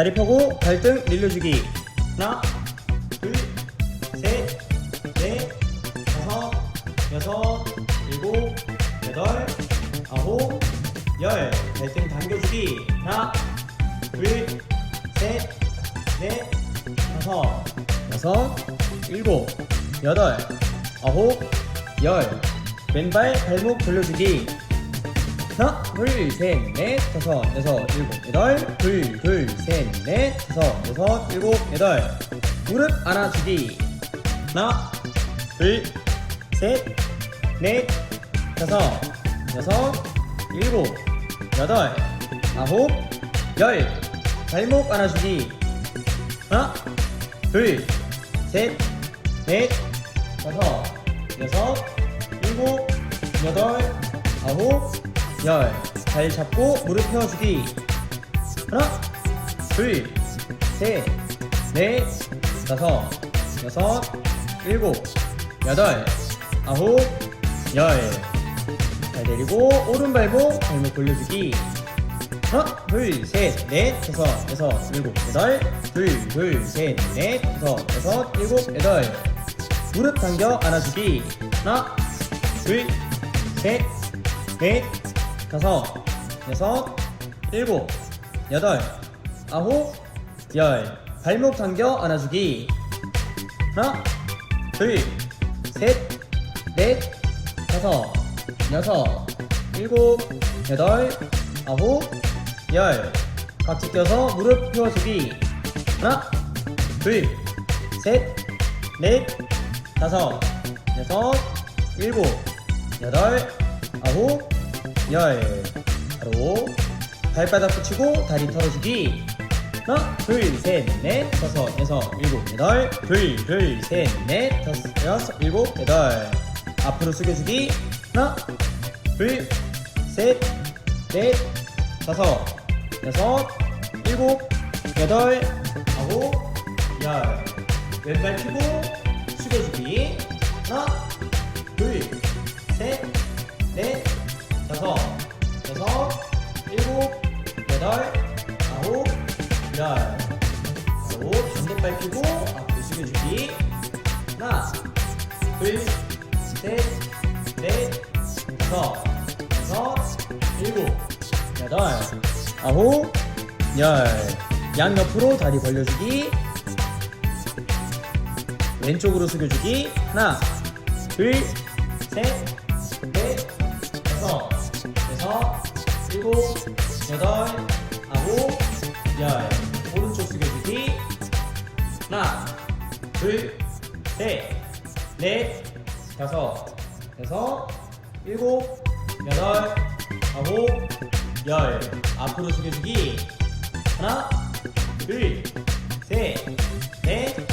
다리 펴고 발등 늘려주기. 하나 둘셋넷 다섯 여섯 일곱 여덟 아홉 열. 발등 당겨주기. 하나 둘셋넷 다섯 여섯 일곱 여덟 아홉 열. 왼발 발목 돌려주기 하나, 둘, 셋, 넷, 다섯, 여섯, 일곱, 여덟, 둘, 둘, 셋, 넷, 다섯, 여섯, 일곱, 여덟. 무릎 안아주기. 하나, 둘, 셋, 넷, 다섯, 여섯, 일곱, 여덟, 아홉, 열. 발목 안아주기. 하나, 둘, 셋, 넷, 다섯, 여섯, 일곱, 여덟, 아홉, 열. 잘 잡고 무릎 펴주기. 하나, 둘, 셋, 넷, 다섯, 여섯, 일곱, 여덟, 아홉, 열. 잘 내리고 오른 발목 발목 돌려주기. 하나, 둘, 셋, 넷, 다섯, 여섯, 일곱, 여덟, 둘, 둘, 셋, 넷, 다섯, 여섯, 일곱, 여덟. 무릎 당겨 안아주기. 하나, 둘, 셋, 넷, 다섯, 여섯, 일곱, 여덟, 아홉, 열. 발목 당겨 안아주기. 하나, 둘, 셋, 넷, 다섯, 여섯, 일곱, 여덟, 아홉, 열. 각지 껴서 무릎 펴주기. 하나, 둘, 셋, 넷, 다섯, 여섯, 일곱, 여덟, 아홉, 열. 바로 발바닥 붙이고 다리 털어주기. 하나, 둘, 셋, 넷, 다섯, 여섯, 일곱, 여덟, 둘, 둘, 셋, 넷, 다섯, 여섯, 일곱, 여덟. 앞으로 숙여주기. 하나, 둘, 셋, 넷, 다섯, 여섯, 일곱, 여덟, 아홉, 열. 왼발 펴고 숙여주기. 하나, 둘, 셋, 넷, 다섯, 여섯, 일곱, 여덟, 아홉, 열. 바로 반대발 펴고 앞으로 숙여주기. 하나, 둘, 셋, 넷, 다섯, 여섯, 일곱, 여덟, 아홉, 열. 양 옆으로 다리 벌려주기. 왼쪽으로 숙여주기. 하나, 둘, 셋, 넷, 다섯, 여섯, 일곱, 여덟, 아홉, 열. 오른쪽 숙여주기. 하나, 둘, 셋, 넷, 다섯, 여섯, 일곱, 여덟, 아홉, 열. 앞으로 숙여주기. 하나, 둘, 셋, 넷,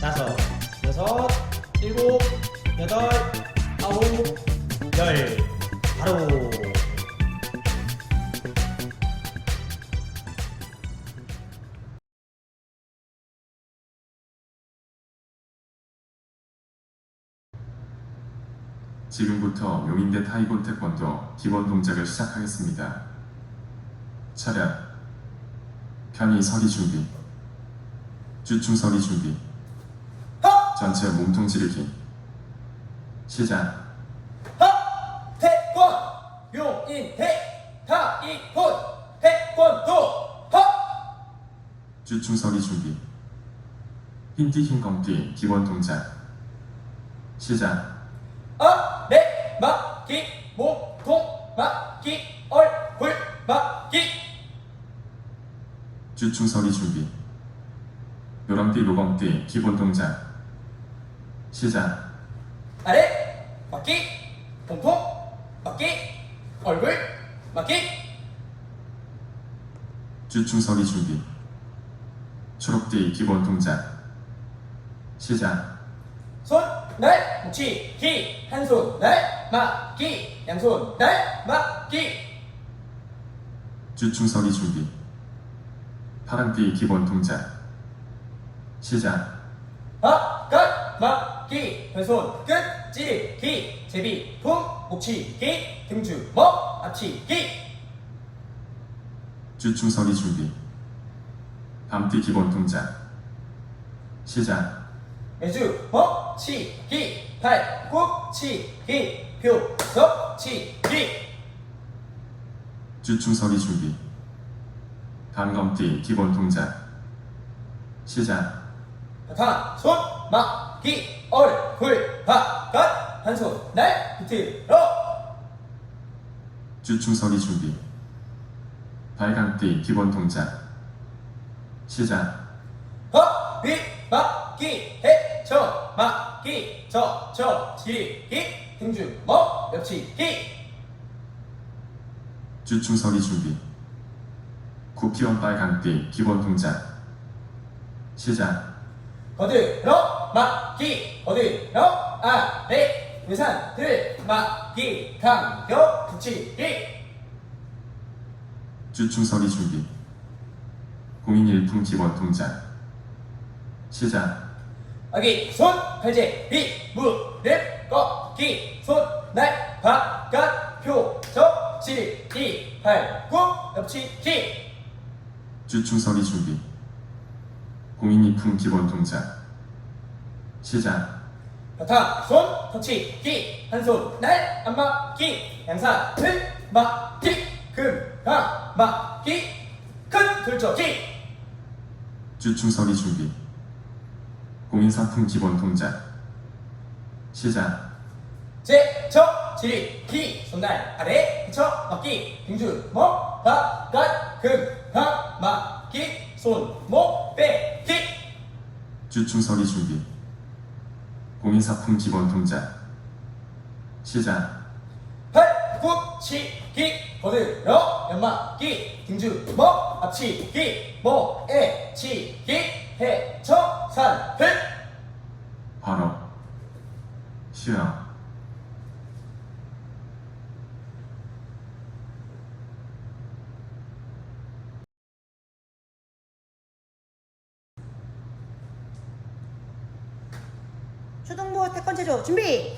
다섯, 여섯, 일곱, 여덟, 아홉, 열. 바로. 지금부터 용인대 타이거 태권도 기본 동작을 시작하겠습니다. 차렷. 편히 서기 준비. 주춤 서기 준비. 전체 몸통 지르기. 시작. 태권 용인대 타이콘 태권도 하 주춤 서기 준비. 흰띠 흰 검띠 기본 동작. 시작. 아래 막기 몸통 막기 얼굴 막기 주춤 서기 준비. 요람띠 로범띠 기본 동작. 시작. 아래 막기 몸통 막기 얼굴 막기 주춤 서기 준비. 초록띠 기본 동작. 시작. 손 날 뭉치 기 한손 날 막기 양손 날 막기 주춤 서기 준비. 파란띠 기본 동작. 시작. 바깥 막기 왼손 끝 찌르기 제비 품 목치기 등주 먹 앞치기 주춤 서기 준비. 밤띠 기본 동작 시작 매주 먹 치 기 팔꿈치기 표 석 치 기 주춤서기 준비 단검띠 기본 동작. 시작. 바탕 손 막 기 얼굴 바깥 한손 날 비틀어. 주춤서기 준비. 발광띠 기본 동작. 시작. 허위 막기 해쳐 막기 저 저 지 기 등주 먹 엽치 기. 주춤서기 준비 구피원 빨강띠 기본 동작 시작. 거들어 막기. 거들어 아래 의산 들 막기. 강력 붙이기. 주춤서기 준비. 공인 일품 기본 동작 시작. 아기 손 팔제비 무릎 꺾기. 손날 바깥 표적 치기 발꿈 엽치기 주춤서기 준비. 공인 일품 기본 동작. 시작. 바탕 손 터치 기 한손 날 안맞기 양산 들 막기 금강 막기 큰 들쳐기. 주춤서기 준비. 공인 상품 기본 동작. 시작. 제쳐 지기 손날 아래 헤쳐 막기 등주 먹 바깥 금강 막기 손목 빼기. 주춤서기 준비. 공인 상품 기본 동작 시작. 팔꿈치기. 거들어 연막기. 등주먹 앞치기. 목에 치기. 해쳐 산들 바로 수영 태권제조 준비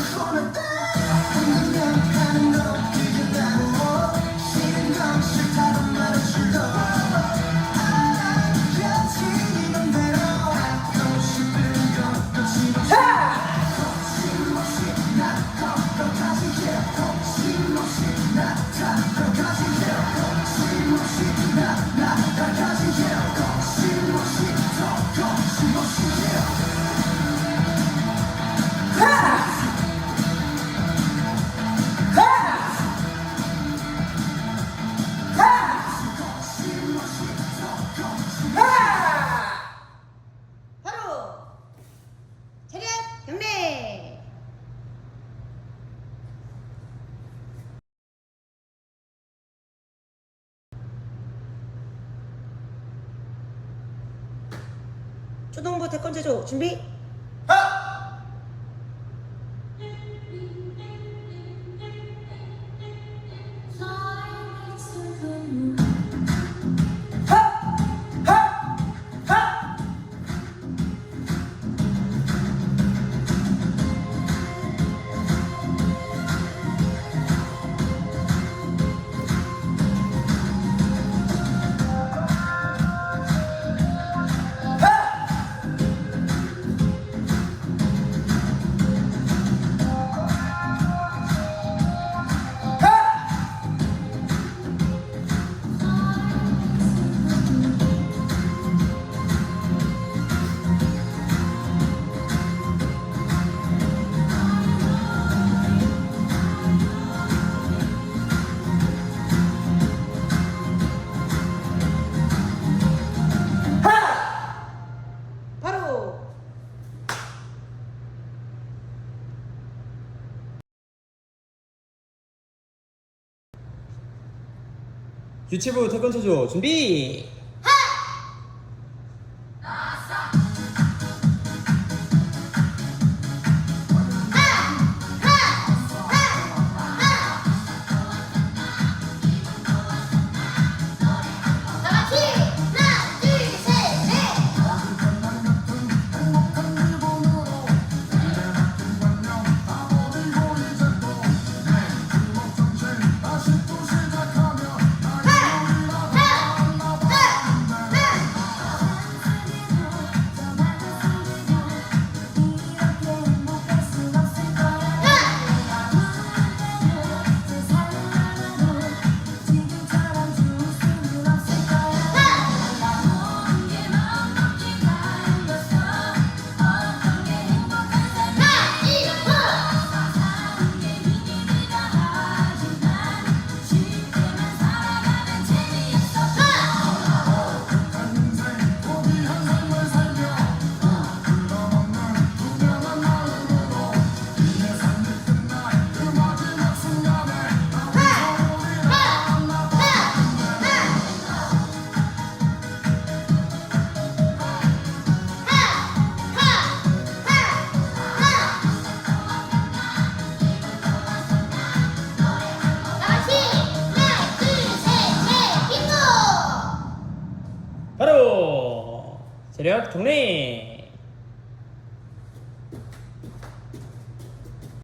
하! 초등부 태권제조 준비 유치부 태권 체조 준비 정리